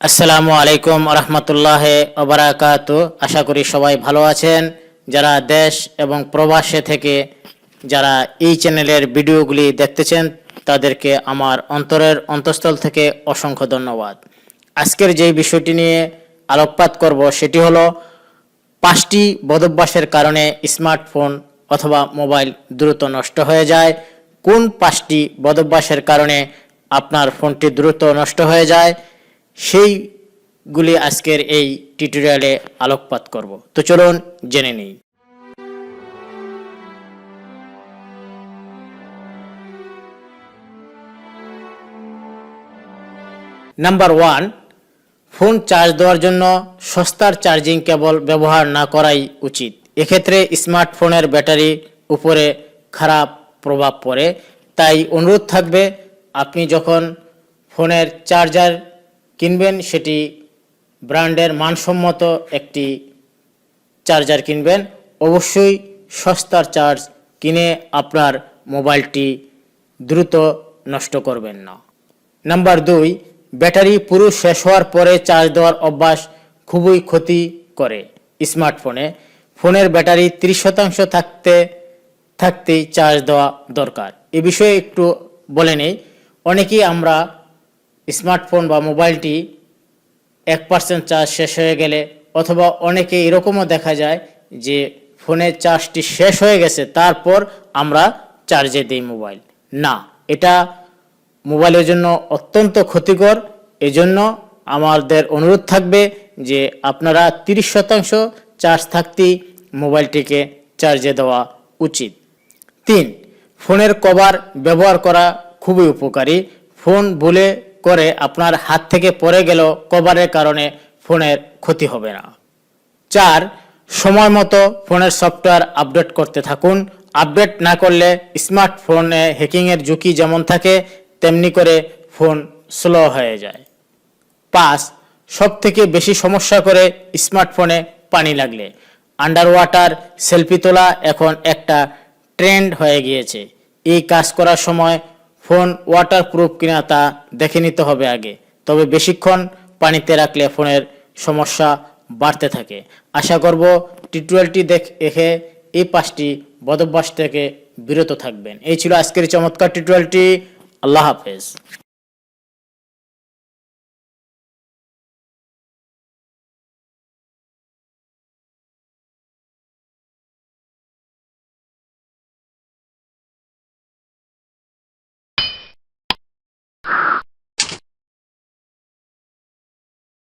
আসসালামু আলাইকুম রহমতুল্লাহ ওবরাকাত আশা করি সবাই ভালো আছেন। যারা দেশ এবং প্রবাসে থেকে যারা এই চ্যানেলের ভিডিওগুলি দেখতেছেন, তাদেরকে আমার অন্তরের অন্তঃস্থল থেকে অসংখ্য ধন্যবাদ। আজকের যে বিষয়টি নিয়ে আলোকপাত করব, সেটি হলো পাঁচটি বদভ্যাসের কারণে স্মার্টফোন অথবা মোবাইল দ্রুত নষ্ট হয়ে যায়। কোন পাঁচটি বদভ্যাসের কারণে আপনার ফোনটি দ্রুত নষ্ট হয়ে যায়? সেইগুলি আজকের এই টিউটোরিয়ালে আলোকপাত করব। তো চলুন জেনে নিই। নাম্বার ওয়ান ফোন চার্জ দেওয়ার জন্য সস্তার চার্জিং কেবল ব্যবহার না করাই উচিত। এক্ষেত্রে স্মার্টফোনের ব্যাটারির উপরে খারাপ প্রভাব পড়ে। তাই অনুরোধ থাকবে, আপনি যখন ফোনের চার্জার কিনবেন, সেটি ব্র্যান্ডের মানসম্মত একটি চার্জার কিনবেন। অবশ্যই সস্তার চার্জ কিনে আপনার মোবাইলটি দ্রুত নষ্ট করবেন না। নাম্বার দুই, ব্যাটারি পুরো শেষ হওয়ার পরে চার্জ দেওয়ার অভ্যাস খুবই ক্ষতি করে স্মার্টফোনে। ফোনের ব্যাটারি ত্রিশ শতাংশ থাকতে, থাকতেই চার্জ দেওয়া দরকার। এ বিষয়ে একটু বলে নেই। অনেকেই আমরা স্মার্টফোন বা মোবাইলটি এক পার্সেন্ট চার্জ শেষ হয়ে গেলে অথবা অনেকে এরকমও দেখা যায় যে ফোনের চার্জটি শেষ হয়ে গেছে, তারপর আমরা চার্জে দিই মোবাইল। না, এটা মোবাইলের জন্য অত্যন্ত ক্ষতিকর। এজন্য আমাদের অনুরোধ থাকবে যে আপনারা তিরিশ শতাংশ চার্জ থাকতেই মোবাইলটিকে চার্জে দেওয়া উচিত। তিন, ফোনের কভার ব্যবহার করা খুবই উপকারী। ফোন ভুলে করে আপনার হাত থেকে পড়ে গেল কভারের কারণে ফোনের ক্ষতি হবে না। চার, সময় মতো ফোনের সফটওয়্যার আপডেট করতে থাকুন। আপডেট না করলে স্মার্টফোনে হ্যাকিংয়ের ঝুঁকি যেমন থাকে, তেমনি করে ফোন স্লো হয়ে যায়। পাঁচ সব থেকে বেশি সমস্যা করে স্মার্টফোনে পানি লাগলে। আন্ডার ওয়াটার সেলফি তোলা এখন একটা ট্রেন্ড হয়ে গিয়েছে। এই কাজ করার সময় ফোন ওয়াটারপ্রুফ কিনা তা দেখে নিতে হবে আগে। তবে বেশিক্ষণ পানিতে রাখলে ফোনের সমস্যা বাড়তে থাকে। আশা করব টিউটোরিয়ালটি দেখে এই পাঁচটি বদভ্যাস থেকে বিরত থাকবেন। এই ছিল আজকের চমৎকার টিউটোরিয়ালটি। আল্লাহ হাফেজ।